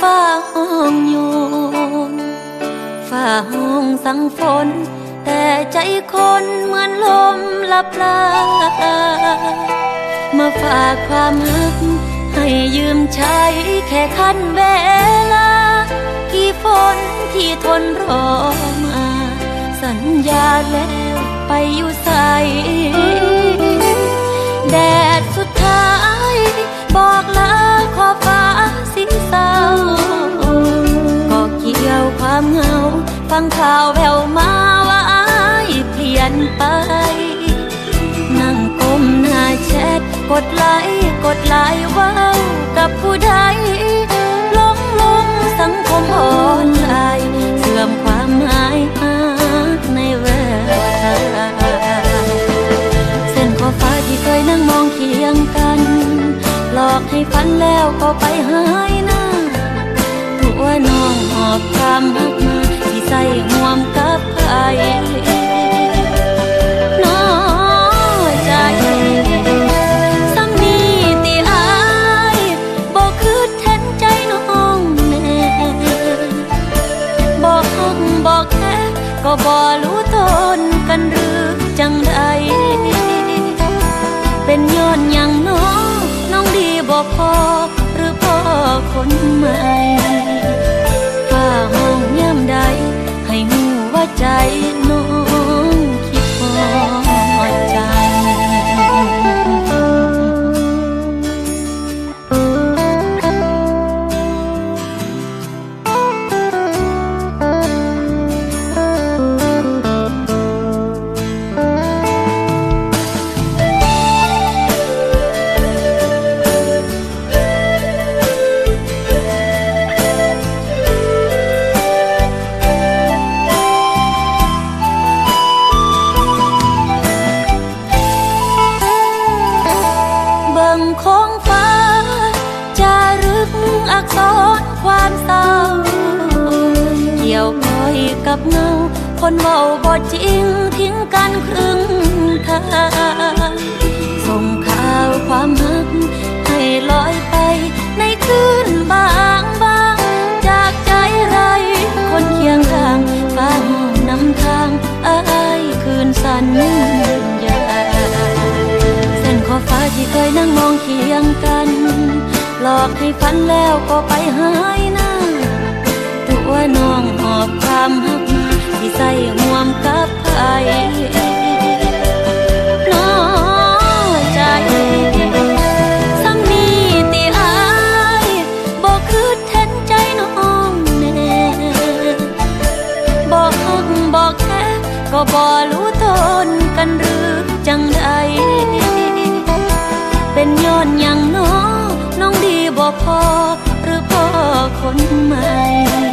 ฟ้าห้องอยู่ฟ้าห้องสังฝน แต่ใจคนเหมือนลมลับลามาฝากความรักให้ยืมใช้แค่คันเวลา กี่ฝนที่ทนรอมา สัญญาแล้วไปอยู่ใส ฟังข่าวแววมาว่าอายเปลี่ยนไป นั่งก้มหน้าแชทกดไลค์กดไลค์ว้าวกับผู้ใดหลงลงสังคมออนไลน์เสื่อมความหมายหาในแววตาเส้นขอบฟ้าที่เคยนั่งมองเคียงกัน หลอกให้ฝันแล้วก็ไปหายหน้าตัวน้องหอบความหักมา ก็บอรู้ตนกันหรือจังใดเป็นย้อนอย่างน้องน้องดีบอกพอหรือพ่อคนใหม่ฝ้าห้องย่ำใดให้หูว่าใจน้อง กับเงา คนเว้าบ่จริงทิ้งกันครึ่งทางส่งข่าวความหักให้ลอยไปในคืนบางบางจากใจไร คนเคียงข้างฟ้าห้องนำทางอายคืนสัญญาเส้นขอบฟ้าที่เคยนั่งมองเคียงกัน หลอกให้ฝันแล้วก็ไปหายหน้า บอรู้ทนกันหรือจังใดเป็นย้อนอย่างน้องน้องดีบอกพอหรือพ่อคนใหม่